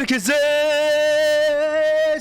Herkese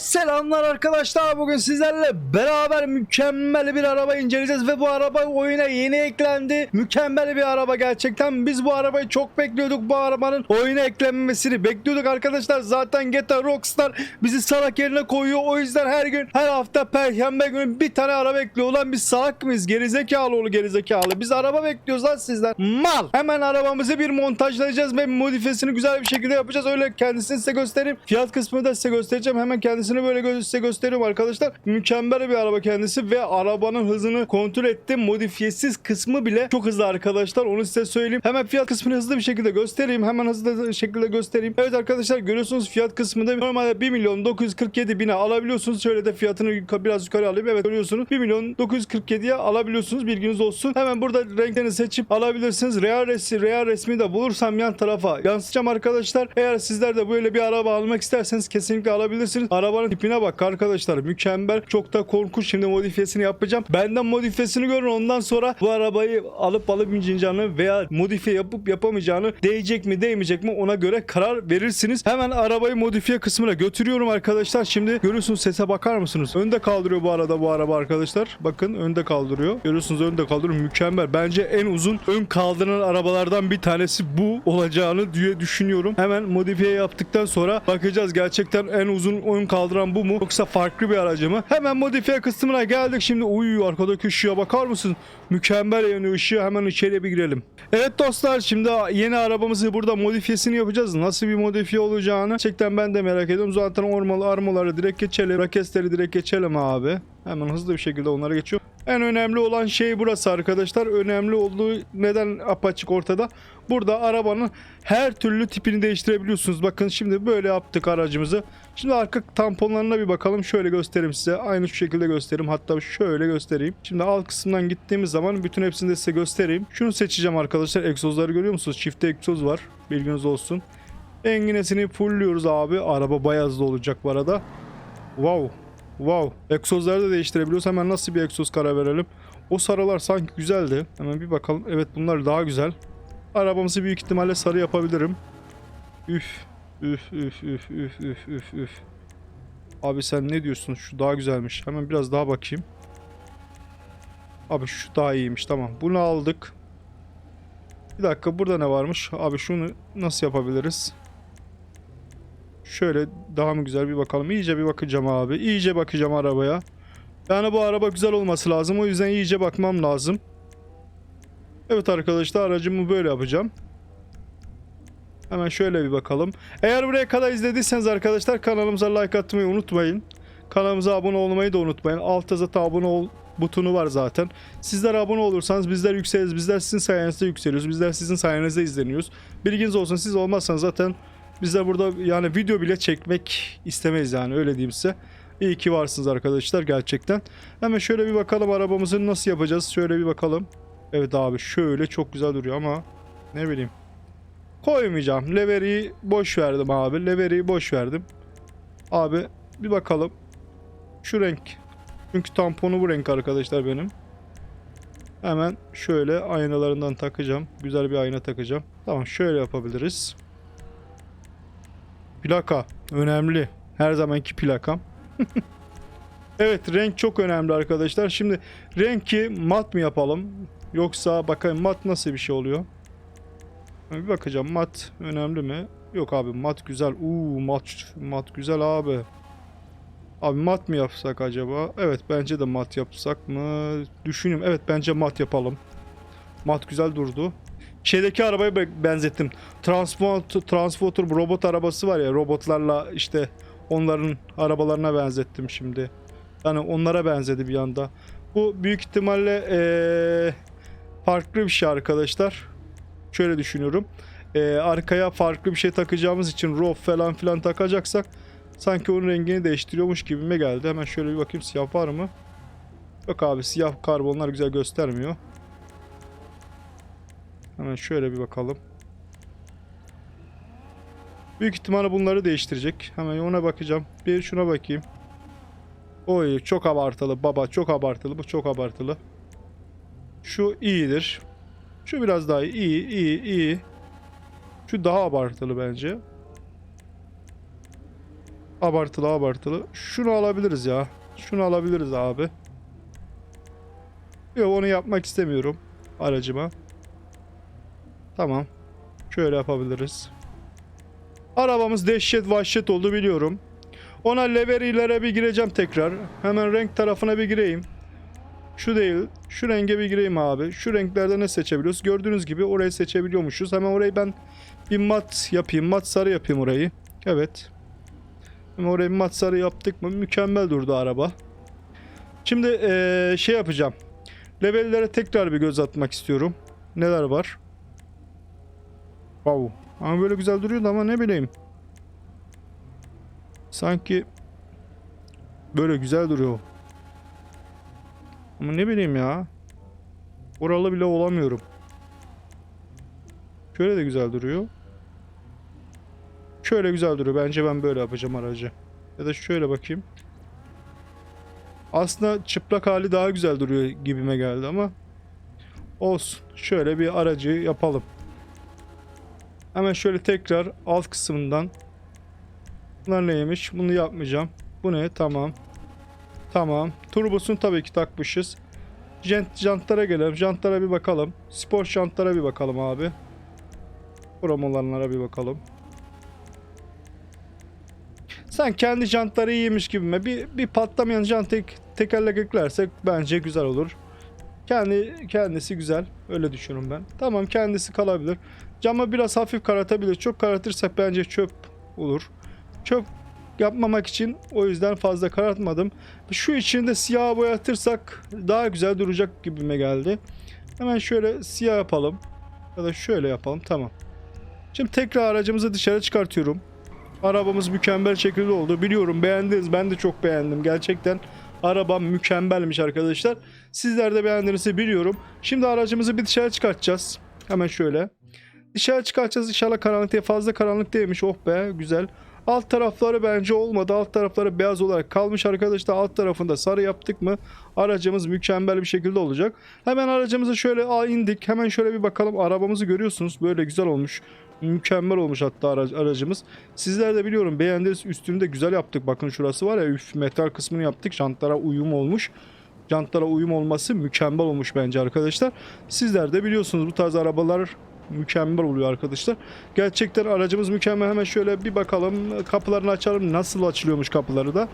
selamlar arkadaşlar. Bugün sizlerle beraber mükemmel bir araba inceleyeceğiz ve bu araba oyuna yeni eklendi. Mükemmel bir araba gerçekten. Biz bu arabayı çok bekliyorduk. Bu arabanın oyuna eklenmesini bekliyorduk arkadaşlar. Zaten GTA Rockstar bizi salak yerine koyuyor. O yüzden her gün her hafta perşembe günü bir tane araba ekliyor. Ulan biz salak mıyız? Gerizekalı oğlu gerizekalı. Biz araba bekliyoruz lan sizden. Mal. Hemen arabamızı bir montajlayacağız ve modifiyesini güzel bir şekilde yapacağız. Öyle kendisini size göstereyim. Fiyat kısmını da size göstereceğim. Hemen kendisini böyle gö- size gösteriyorum arkadaşlar. Mükemmel bir araba kendisi ve arabanın hızını kontrol ettim. Modifiyesiz kısmı bile çok hızlı arkadaşlar. Onu size söyleyeyim. Hemen fiyat kısmını hızlı bir şekilde göstereyim. Hemen hızlı bir şekilde göstereyim. Evet arkadaşlar görüyorsunuz fiyat kısmında normalde 1 milyon 947 bine alabiliyorsunuz. Şöyle de fiyatını biraz yukarı alayım. Evet görüyorsunuz 1 milyon 947'ye alabiliyorsunuz. Bilginiz olsun. Hemen burada renklerini seçip alabilirsiniz. Real resmi, real resmi de bulursam yan tarafa yansıtacağım arkadaşlar. Eğer sizler de böyle bir araba almak isterseniz kesinlikle alabilirsiniz. Arabanın tipine bak arkadaşlar. Mükemmel. Çok da korkunç. Şimdi modifiyesini yapacağım. Benden modifiyesini görün. Ondan sonra bu arabayı alıp alamayacağını veya modifiye yapıp yapamayacağını değecek mi değmeyecek mi ona göre karar verirsiniz. Hemen arabayı modifiye kısmına götürüyorum arkadaşlar. Şimdi görüyorsunuz sese bakar mısınız? Önde kaldırıyor bu arada bu araba arkadaşlar. Bakın önde kaldırıyor. Görüyorsunuz önde kaldırıyor. Mükemmel. Bence en uzun ön kaldıran arabalardan bir tanesi bu olacağını diye düşünüyorum. Hemen modifiye yaptıktan sonra bakacağız gerçekten en uzun ön kaldıran bu mu yoksa farklı bir aracı mı? Hemen modifiye kısmına geldik. Şimdi uy arkadaki ışığa bakar mısın? Mükemmel yanıyor ışığı. Hemen içeriye bir girelim. Evet dostlar şimdi yeni arabamızı burada modifiyesini yapacağız. Nasıl bir modifiye olacağını gerçekten ben de merak ediyorum. Zaten ormalı armaları direkt geçelim. Rakesleri direkt geçelim abi. Hemen hızlı bir şekilde onlara geçiyor. En önemli olan şey burası arkadaşlar. Önemli olduğu neden apaçık ortada. Burada arabanın her türlü tipini değiştirebiliyorsunuz. Bakın şimdi böyle yaptık aracımızı. Şimdi arka tamponlarına bir bakalım. Şöyle göstereyim size. Aynı şu şekilde göstereyim. Hatta şöyle göstereyim. Şimdi alt kısımdan gittiğimiz zaman bütün hepsini de size göstereyim. Şunu seçeceğim arkadaşlar. Egzozları görüyor musunuz? Çifte egzoz var. Bilginiz olsun. Enginesini fullliyoruz abi. Araba bayağı hızlı olacak bu arada. Wow. Wow. Egzozları da değiştirebiliyoruz. Hemen nasıl bir egzoz karar verelim. O sarılar sanki güzeldi. Hemen bir bakalım. Evet bunlar daha güzel. Arabamızı büyük ihtimalle sarı yapabilirim. Üf. Üf üf üf üf üf üf üf. Abi sen ne diyorsun? Şu daha güzelmiş. Hemen biraz daha bakayım. Abi şu daha iyiymiş. Tamam. Bunu aldık. Bir dakika burada ne varmış? Abi şunu nasıl yapabiliriz? Şöyle daha mı güzel bir bakalım. İyice bir bakacağım abi. İyice bakacağım arabaya. Yani bu araba güzel olması lazım. O yüzden iyice bakmam lazım. Evet arkadaşlar aracımı böyle yapacağım. Hemen şöyle bir bakalım. Eğer buraya kadar izlediyseniz arkadaşlar kanalımıza like atmayı unutmayın. Kanalımıza abone olmayı da unutmayın. Altta zaten abone ol butonu var zaten. Sizler abone olursanız bizler yükseliriz. Bizler sizin sayenizde yükseliyoruz. Bizler sizin sayenizde izleniyoruz. Bilginiz olsun siz olmazsanız zaten bizler burada yani video bile çekmek istemeyiz yani öyle diyeyim size. İyi ki varsınız arkadaşlar gerçekten. Hemen şöyle bir bakalım arabamızı nasıl yapacağız. Şöyle bir bakalım. Evet abi şöyle çok güzel duruyor ama ne bileyim. Koymayacağım. Leveriyi boş verdim abi. Leveriyi boş verdim. Abi bir bakalım. Şu renk. Çünkü tamponu bu renk arkadaşlar benim. Hemen şöyle aynalarından takacağım. Güzel bir ayna takacağım. Tamam şöyle yapabiliriz. Plaka. Önemli. Her zamanki plakam. evet renk çok önemli arkadaşlar. Şimdi renki mat mı yapalım? Yoksa bakayım mat nasıl bir şey oluyor? Bir bakacağım mat önemli mi? Yok abi mat güzel. Uuu mat, mat güzel abi. Abi mat mı yapsak acaba? Evet bence de mat yapsak mı? Düşünüyorum. Evet bence mat yapalım. Mat güzel durdu. Şeydeki arabaya be- benzettim. Transport, Transporter robot arabası var ya robotlarla işte onların arabalarına benzettim şimdi. Yani onlara benzedi bir anda. Bu büyük ihtimalle eee, farklı bir şey arkadaşlar. Şöyle düşünüyorum. Eee, arkaya farklı bir şey takacağımız için rof falan filan takacaksak sanki onun rengini değiştiriyormuş gibime geldi. Hemen şöyle bir bakayım siyah var mı? Yok abi siyah karbonlar güzel göstermiyor. Hemen şöyle bir bakalım. Büyük ihtimalle bunları değiştirecek. Hemen ona bakacağım. Bir şuna bakayım. Oy çok abartılı baba çok abartılı bu çok abartılı. Şu iyidir. Şu biraz daha iyi iyi iyi iyi. Şu daha abartılı bence. Abartılı abartılı. Şunu alabiliriz ya. Şunu alabiliriz abi. Yok onu yapmak istemiyorum. Aracıma. Tamam. Şöyle yapabiliriz. Arabamız dehşet vahşet oldu biliyorum. Ona leverilere bir gireceğim tekrar. Hemen renk tarafına bir gireyim. Şu değil. Şu renge bir gireyim abi. Şu renklerde ne seçebiliyoruz? Gördüğünüz gibi orayı seçebiliyormuşuz. Hemen orayı ben bir mat yapayım. Mat sarı yapayım orayı. Evet. Hemen orayı mat sarı yaptık mı mükemmel durdu araba. Şimdi eee, şey yapacağım. Levellere tekrar bir göz atmak istiyorum. Neler var? Wow. Ama böyle güzel duruyordu ama ne bileyim. Sanki böyle güzel duruyor. Ama ne bileyim ya. Oralı bile olamıyorum. Şöyle de güzel duruyor. Şöyle güzel duruyor. Bence ben böyle yapacağım aracı. Ya da şöyle bakayım. Aslında çıplak hali daha güzel duruyor gibime geldi ama olsun. Şöyle bir aracı yapalım. Hemen şöyle tekrar alt kısmından Bunlar neymiş? Bunu yapmayacağım. Bu ne? Tamam. Tamam. Turbosunu tabii ki takmışız. Jant, jantlara gelelim. Jantlara bir bakalım. Spor jantlara bir bakalım abi. Krom olanlara bir bakalım. Sen kendi jantları iyiymiş gibi mi? Bir, bir patlamayan jant tek, tekerlek eklersek bence güzel olur. Kendi kendisi güzel. Öyle düşünüyorum ben. Tamam kendisi kalabilir. Camı biraz hafif karartabilir. Çok karartırsak bence çöp olur. Çöp yapmamak için o yüzden fazla karartmadım. Şu içinde siyah boyatırsak daha güzel duracak gibime geldi. Hemen şöyle siyah yapalım. Ya da şöyle yapalım. Tamam. Şimdi tekrar aracımızı dışarı çıkartıyorum. Arabamız mükemmel şekilde oldu. Biliyorum beğendiniz. Ben de çok beğendim. Gerçekten arabam mükemmelmiş arkadaşlar. Sizler de beğendiğinizi biliyorum. Şimdi aracımızı bir dışarı çıkartacağız. Hemen şöyle. Dışarı çıkartacağız. İnşallah karanlık değil. Fazla karanlık değilmiş. Oh be güzel. Alt tarafları bence olmadı. Alt tarafları beyaz olarak kalmış arkadaşlar. Alt tarafında sarı yaptık mı aracımız mükemmel bir şekilde olacak. Hemen aracımızı şöyle aa, indik. Hemen şöyle bir bakalım. Arabamızı görüyorsunuz. Böyle güzel olmuş. Mükemmel olmuş hatta ara- aracımız. Sizler de biliyorum beğendiniz. Üstünü de güzel yaptık. Bakın şurası var ya üf metal kısmını yaptık. Jantlara uyum olmuş. Jantlara uyum olması mükemmel olmuş bence arkadaşlar. Sizler de biliyorsunuz bu tarz arabalar mükemmel oluyor arkadaşlar. Gerçekten aracımız mükemmel. Hemen şöyle bir bakalım. Kapılarını açalım. Nasıl açılıyormuş kapıları da.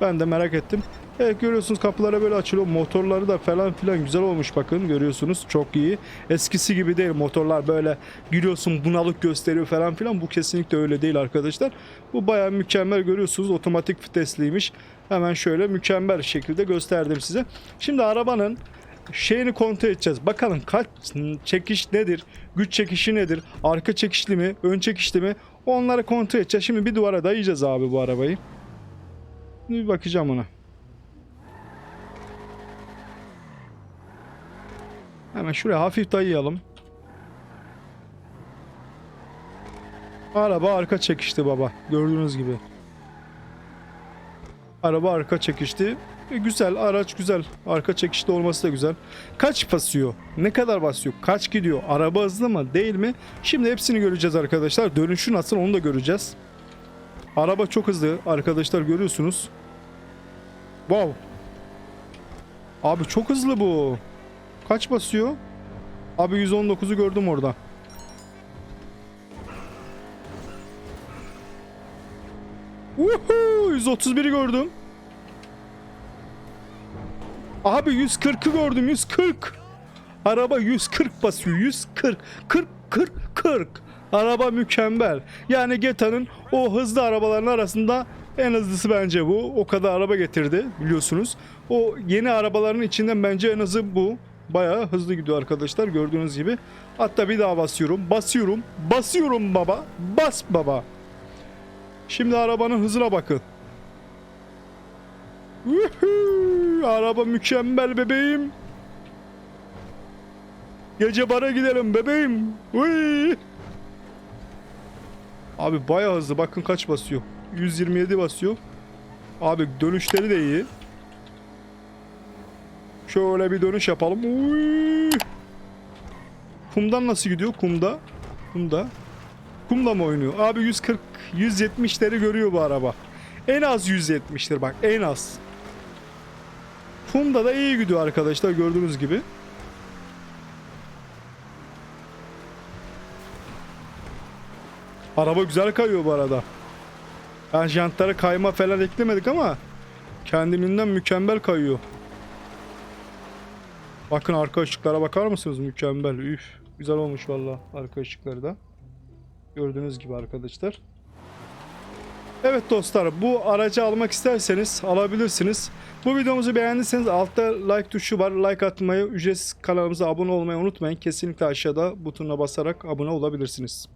Ben de merak ettim. Evet görüyorsunuz kapılara böyle açılıyor. Motorları da falan filan güzel olmuş bakın görüyorsunuz. Çok iyi. Eskisi gibi değil. Motorlar böyle giriyorsun bunalık gösteriyor falan filan. Bu kesinlikle öyle değil arkadaşlar. Bu bayağı mükemmel görüyorsunuz. Otomatik vitesliymiş. Hemen şöyle mükemmel şekilde gösterdim size. Şimdi arabanın şeyini kontrol edeceğiz. Bakalım kaç çekiş nedir? Güç çekişi nedir? Arka çekişli mi? Ön çekişli mi? Onları kontrol edeceğiz. Şimdi bir duvara dayayacağız abi bu arabayı. Bir bakacağım ona. Hemen şuraya hafif dayayalım. Araba arka çekişti baba. Gördüğünüz gibi. Araba arka çekişti. Güzel araç güzel. Arka çekişli olması da güzel. Kaç basıyor? Ne kadar basıyor? Kaç gidiyor? Araba hızlı mı? Değil mi? Şimdi hepsini göreceğiz arkadaşlar. Dönüşü nasıl onu da göreceğiz. Araba çok hızlı arkadaşlar görüyorsunuz. Wow. Abi çok hızlı bu. Kaç basıyor? Abi 119'u gördüm orada. Woohoo! 131'i gördüm. Abi 140'ı gördüm 140. Araba 140 basıyor 140 40 40 40. Araba mükemmel. Yani Geta'nın o hızlı arabaların arasında en hızlısı bence bu. O kadar araba getirdi biliyorsunuz. O yeni arabaların içinden bence en hızı bu. Bayağı hızlı gidiyor arkadaşlar gördüğünüz gibi. Hatta bir daha basıyorum. Basıyorum. Basıyorum baba. Bas baba. Şimdi arabanın hızına bakın. Araba mükemmel bebeğim. Gece bara gidelim bebeğim. Uy! Abi bayağı hızlı. Bakın kaç basıyor. 127 basıyor. Abi dönüşleri de iyi. Şöyle bir dönüş yapalım. Uy! Kumdan nasıl gidiyor? Kumda. Kumda. Kumda mı oynuyor? Abi 140 170'leri görüyor bu araba. En az 170'tir bak en az. Funda da iyi gidiyor arkadaşlar gördüğünüz gibi. Araba güzel kayıyor bu arada. Yani jantlara kayma falan eklemedik ama kendiliğinden mükemmel kayıyor. Bakın arka ışıklara bakar mısınız? Mükemmel. Üf. Güzel olmuş valla arka ışıkları da. Gördüğünüz gibi arkadaşlar. Evet dostlar bu aracı almak isterseniz alabilirsiniz. Bu videomuzu beğendiyseniz altta like tuşu var. Like atmayı, ücretsiz kanalımıza abone olmayı unutmayın. Kesinlikle aşağıda butonuna basarak abone olabilirsiniz.